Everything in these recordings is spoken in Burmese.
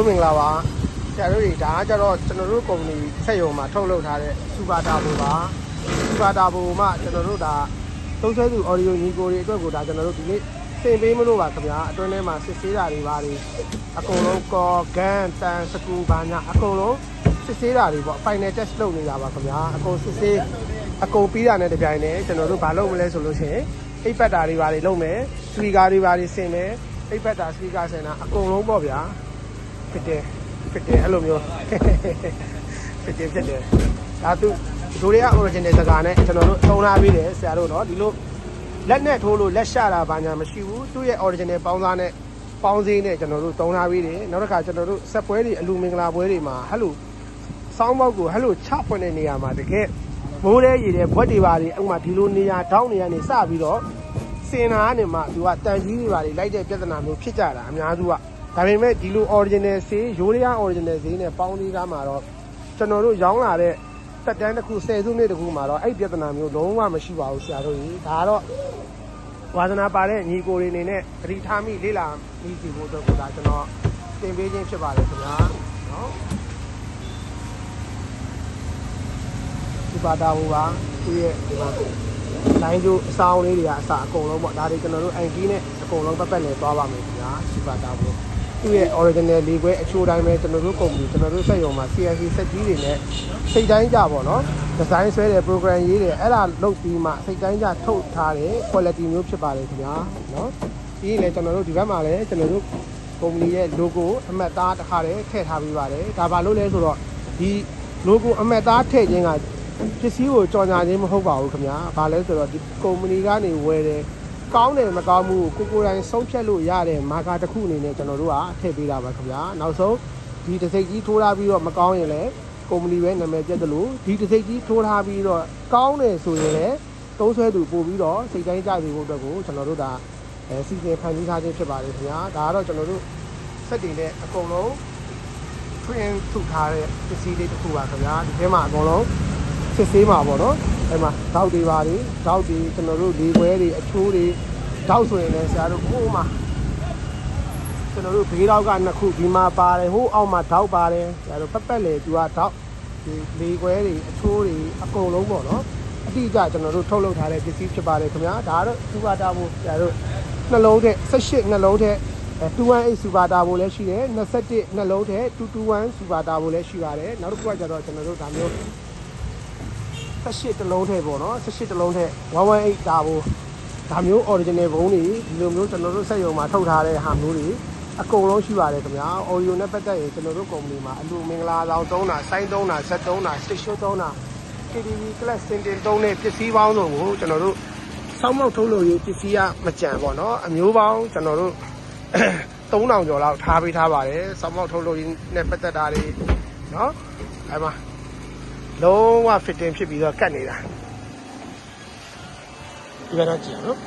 ဟုတ်မင်္ဂလာပါဆရာတို့တွေဒါကကြတော့ကျွန်တော်တို့ကုမ္ပဏီဆက်ရုံမှာထုတ်လုပ်ထားတဲ့စူပါတာဘူပါစူပါတာဘူမှာကျွန်တော်တို့ဒါသုံးဆွဲသူ audio ညီကိုတွေအတွက်ကိုဒါကျွန်တော်တို့ဒီနေ့သင်ပေးမလို့ပါခင်ဗျာအတွင်းထဲမှာစစ်ဆေးတာတွေပါတွေအကုန်လုံးကောဂန်တန်စကူဘာညာအကုန်လုံးစစ်ဆေးတာတွေပေါ့ final test လုပ်နေတာပါခင်ဗျာအကုန်စစ်ဆေးအကုန်ပြီးတာနဲ့တပြိုင်တည်းကျွန်တော်တို့ဘာလုပ်မလဲဆိုလို့ရှိရင်အိပ်ပတ်တာတွေပါတွေလုပ်မယ်စပီကာတွေပါတွေဆင်မယ်အိပ်ပတ်တာစပီကာဆင်တာအကုန်လုံးပေါ့ဗျာ ဖြစ်တယ်ဖြစ်တယ်အဲ့လိုမျိုးဖြစ်တယ်ဖြစ်တယ်ဒါသူတို့တွေက original စကားနဲ့ကျွန်တော်တို့သုံးထားပြီးတယ်ဆရာတို့နော်ဒီလိုလက်နဲ့ထိုးလို့လက်ရှတာဘာညာမရှိဘူးသူ့ရဲ့ original ပေါင်းသားနဲ့ပေါင်းစည်းနဲ့ကျွန်တော်တို့သုံးထားပြီးတယ်နောက်တစ်ခါကျွန်တော်တို့ဆက်ပွဲတွေအလူမင်္ဂလာပွဲတွေမှာဟဲ့လို့စောင်းပေါက်ကိုဟဲ့လို့ချဖွင့်တဲ့နေရာမှာတကယ်မိုးလဲရည်တဲ့ဘွက်တွေပါတွေဥမာဒီလိုနေရာတောင်းနေရာနေစပြီးတော့စင်နာကနေမှသူကတန်ကြီးတွေပါတွေလိုက်တဲ့ပြဿနာမျိုးဖြစ်ကြတာအများစုက ဒါပေမဲ့ဒီလို original ဆေးရိုးရ original ဆေးနဲ့ပေါင်းသီးကားမှာတော့ကျွန်တော်တို့ရောင်းလာတဲ့တက်တန်းတစ်ခု10စုနှစ်တစ်ခုမှာတော့အဲ့ပြဿနာမျိုးလုံးဝမရှိပါဘူးဆရာတို့ကြီးဒါကတော့ဝါသနာပါတဲ့ညီကိုတွေအနေနဲ့သတိထားမိလေးလာမိစီဖို့အတွက်ကိုဒါကျွန်တော်သင်ပေးခြင်းဖြစ်ပါတယ်ခင်ဗျာနော်ဒီပါတာဘူပါသူရဲ့ဒီမှာလိုင်းကျိုးအဆောင်လေးတွေကအစအကုန်လုံးပေါ့ဒါတွေကျွန်တော်တို့အန်ကီးနဲ့အကုန်လုံးပတ်ပတ်လည်သွားပါမယ်ခင်ဗျာစူပါတာဘူ သူ့ရဲ့ original လေးခွဲအချိုးတိုင်းပဲကျွန်တော်တို့ကုမ္ပဏီကျွန်တော်တို့စက်ရုံမှာ CNC စက်ကြီးတွေနဲ့စိတ်တိုင်းကြပေါ့နော်ဒီဇိုင်းဆွဲတယ် program ရေးတယ်အဲ့ဒါလုပ်ပြီးမှစိတ်တိုင်းကြထုတ်ထားတဲ့ quality မျိုးဖြစ်ပါတယ်ခင်ဗျာနော်ပြီးရင်လည်းကျွန်တော်တို့ဒီဘက်မှာလည်းကျွန်တော်တို့ကုမ္ပဏီရဲ့ logo အမှတ်သားတစ်ခါတည်းထည့်ထားပြီးပါတယ်ဒါဘာလို့လဲဆိုတော့ဒီ logo အမှတ်သားထည့်ခြင်းကပစ္စည်းကိုကြော်ညာခြင်းမဟုတ်ပါဘူးခင်ဗျာ။ဘာလဲဆိုတော့ဒီကုမ္ပဏီကနေဝယ်တယ် ကောင်းတယ်မကောင်းဘူးကိုကိုယ်တိုင်ဆုံးဖြတ်လို့ရတဲ့မာကာတစ်ခုအနေနဲ့ကျွန်တော်တို့ကထည့်ပေးတာပါခင်ဗျာ။နောက်ဆုံးဒီတစ်စိတ်ကြီးထိုးထားပြီးတော့မကောင်းရင်လည်းကုမ္ပဏီပဲနာမည်ပြတ်တယ်လို့ဒီတစ်စိတ်ကြီးထိုးထားပြီးတော့ကောင်းတယ်ဆိုရင်လည်းသုံးဆွဲသူပို့ပြီးတော့စိတ်တိုင်းကြစေဖို့အတွက်ကိုကျွန်တော်တို့ဒါအဲစီစဉ်ဖန်တီးထားခြင်းဖြစ်ပါတယ်ခင်ဗျာ။ဒါကတော့ကျွန်တော်တို့စက်တွေနဲ့အကုန်လုံး print ထုတ်ထားတဲ့ပစ္စည်းလေးတစ်ခုပါခင်ဗျာ။ဒီထဲမှာအကုန်လုံးစစ်ဆေးမှာပေါ့နော် အဲ့မှာဓာတ်တွေပါတွေဓာတ်တွေကျွန်တော်တို့လေခွဲတွေအချိုးတွေဓာတ်ဆိုရင်လည်းဆရာတို့ဟိုမှာကျွန်တော်တို့ဘေးတော့ကနှစ်ခုဒီမှာပါတယ်ဟိုအောက်မှာဓာတ်ပါတယ်ဆရာတို့ပက်ပက်လေသူကဓာတ်ဒီလေခွဲတွေအချိုးတွေအကုန်လုံးပေါ့နော်အတိအကျကျွန်တော်တို့ထုတ်လုပ်ထားတဲ့ပစ္စည်းဖြစ်ပါတယ်ခင်ဗျာဒါတော့စူပါတာဘို့ဆရာတို့နှလုံးထဲ18နှလုံးထဲ218စူပါတာဘို့လည်းရှိတယ်21နှလုံးထဲ221စူပါတာဘို့လည်းရှိပါတယ်နောက်တစ်ခုကကျတော့ကျွန်တော်တို့ဒါမျိုး 18တလုံးထဲပေါ့နော်18တလုံးထဲ118ဒါဘို့ဒါမျိုး original ဘုံတွေဒီလိုမျိုးကျွန်တော်တို့စက်ရုံမှာထုတ်ထားတဲ့ဟာမျိုးတွေအကုန်လုံးရှိပါတယ်ခင်ဗျာ audio နဲ့ပတ်သက်ရင်ကျွန်တော်တို့ကုမ္ပဏီမှာအလူမင်္ဂလာဆောင်သုံးတာစိုင်းသုံးတာဆက်သုံးတာ station သုံးတာ KTV class စင်တင်သုံးတဲ့ပစ္စည်းပေါင်းစုံကိုကျွန်တော်တို့စောင်းမောက်ထုတ်လို့ရပစ္စည်းကမကြံပေါ့နော်အမျိုးပေါင်းကျွန်တော်တို့3000ကျော်လောက်ထားပေးထားပါတယ်စောင်းမောက်ထုတ်လို့ရနဲ့ပတ်သက်တာတွေနော်အဲ့မှာ လုံးဝ fitting ဖြစ်ပြီးတော့ကတ်နေတာဒီကတော့ကြည့်အောင်နော်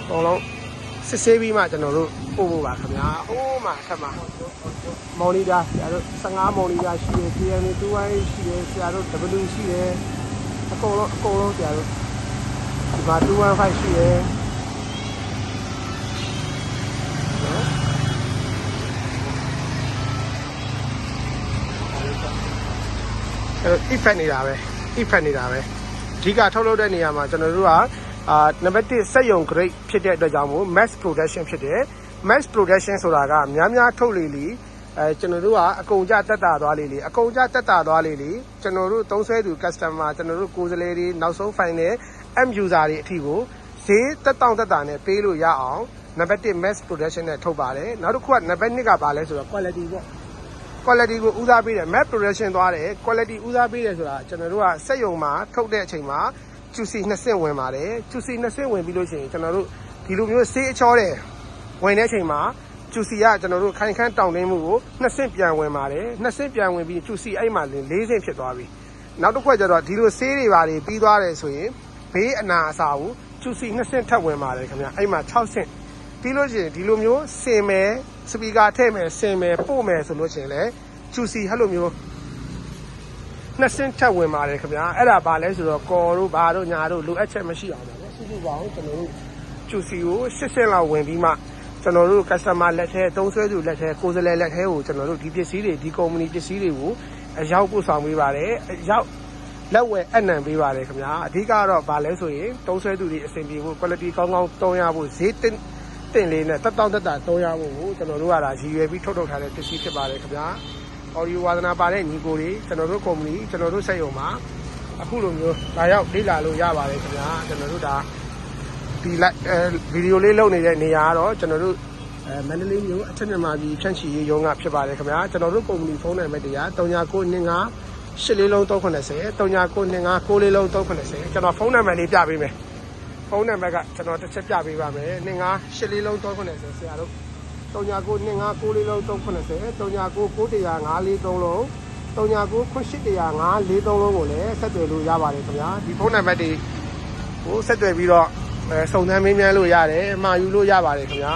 အကုန်လုံးစစ်ဆေးပြီးမှကျွန်တော်တို့ပို့ဖို့ပါခင်ဗျာဟိုးမှာဆက်မှာမော်နီတာဆရာတို့15မော်နီတာရှိတယ် PM 2i ရှိတယ်ဆရာတို့ W ရှိတယ်အကုန်လုံးအကုန်လုံးဆရာတို့ဒီမှာ215ရှိတယ် အဲ့တော့ effect နေတာပဲ effect နေတာပဲအဓိကထုတ်လုပ်တဲ့နေရာမှာကျွန်တော်တို့ကအာနံပါတ်1စက်ယုံ grade ဖြစ်တဲ့အတွက်ကြောင့်မို့ mass production ဖြစ်တယ် mass production ဆိုတာကများများထုတ်လေလေအဲကျွန်တော်တို့ကအကုန်ကြတက်တာသွားလေလေအကုန်ကြတက်တာသွားလေလေကျွန်တော်တို့သုံးဆွဲသူ customer ကျွန်တော်တို့ကိုယ်စားလှယ်တွေနောက်ဆုံး final M user တွေအထိကိုဈေးတက်တောင့်တက်တာနဲ့ပေးလို့ရအောင်နံပါတ်1 mass production နဲ့ထုတ်ပါတယ်နောက်တစ်ခုကနံပါတ်2ကဘာလဲဆိုတော့ quality ပေါ့ quality ကိုဦးစားပေးတယ် map production သွားတယ် quality ဦးစားပေးတယ်ဆိုတာကျွန်တော်တို့ကစက်ယုံမှာထုတ်တဲ့အချိန်မှာ QC နှစ်ဆင့်ဝင်ပါတယ် QC နှစ်ဆင့်ဝင်ပြီးလို့ရှိရင်ကျွန်တော်တို့ဒီလိုမျိုးစေးအချောတယ်ဝင်တဲ့အချိန်မှာ QC ကကျွန်တော်တို့ခိုင်ခန့်တောင်းတင်းမှုကိုနှစ်ဆင့်ပြန်ဝင်ပါတယ်နှစ်ဆင့်ပြန်ဝင်ပြီး QC အဲ့မှာ၄ဆင့်ဖြစ်သွားပြီနောက်တစ်ခွက်ကျတော့ဒီလိုစေးတွေပါတွေပြီးသွားတယ်ဆိုရင်ဘေးအနာအစာကို QC နှစ်ဆင့်ထပ်ဝင်ပါတယ်ခင်ဗျအဲ့မှာ6ဆင့်ပြီးလို့ရှိရင်ဒီလိုမျိုးစင်မယ် စပီကာထည့်မယ်စင်မယ်ပို့မယ်ဆိုလို့ရှိရင်လည်းကျူစီဟဲ့လိုမျိုးနှစ်ဆင့်ထပ်ဝင်ပါတယ်ခင်ဗျာအဲ့ဒါဘာလဲဆိုတော့ကော်တို့ဘာတို့ညာတို့လိုအပ်ချက်မရှိအောင်ပါနော်စုစုပေါင်းကျွန်တော်တို့ကျူစီကိုရှစ်ဆင့်လောက်ဝင်ပြီးမှကျွန်တော်တို့ customer လက်ထဲသုံးဆွဲသူလက်ထဲကိုယ်စားလှယ်လက်ထဲကိုကျွန်တော်တို့ဒီပစ္စည်းတွေဒီ company ပစ္စည်းတွေကိုအရောက်ပို့ဆောင်ပေးပါတယ်အရောက်လက်ဝယ်အနံပေးပါတယ်ခင်ဗျာအဓိကတော့ဗာလဲဆိုရင်သုံးဆွဲသူတွေအဆင်ပြေဖို့ quality ကောင်းကောင်းတုံးရဖို့ဈေးတင် တင်လေးနဲ့တက်တောင့်တက်တာတုံးရဖို့ကိုကျွန်တော်တို့ကဒါရည်ရွယ်ပြီးထုတ်ထုတ်ထားတဲ့ပစ္စည်းဖြစ်ပါတယ်ခင်ဗျာ audio ဝါသနာပါတဲ့ညီကိုတွေကျွန်တော်တို့ company ကျွန်တော်တို့စက်ရုံမှာအခုလိုမျိုးဒါရောက်လေ့လာလို့ရပါတယ်ခင်ဗျာကျွန်တော်တို့ဒါဒီလိုက်အဲဗီဒီယိုလေးလုပ်နေတဲ့နေရာကတော့ကျွန်တော်တို့အဲမန္တလေးမြို့အထက်မြန်မာပြည်ဖြန့်ချီရေးရုံးကဖြစ်ပါတယ်ခင်ဗျာကျွန်တော်တို့ကုမ္ပဏီဖုန်းနံပါတ်တွေက3995 84လုံး390 3995 94လုံး390ကျွန်တော်ဖုန်းနံပါတ်လေးပြပေးမယ် ဖုန်းနံပါတ်ကကျွန်တော်တစ်ချက်ပြပေးပါမယ်25 84လုံး390ဆရာတို့3995 94လုံး390 39 9153လုံး39 8853လုံးကိုလည်းဆက်သွယ်လို့ရပါတယ်ခင်ဗျာဒီဖုန်းနံပါတ်တွေကိုဆက်သွယ်ပြီးတော့အဲစုံစမ်းမင်းမြန်းလို့ရတယ်အမှာယူလို့ရပါတယ်ခင်ဗျာ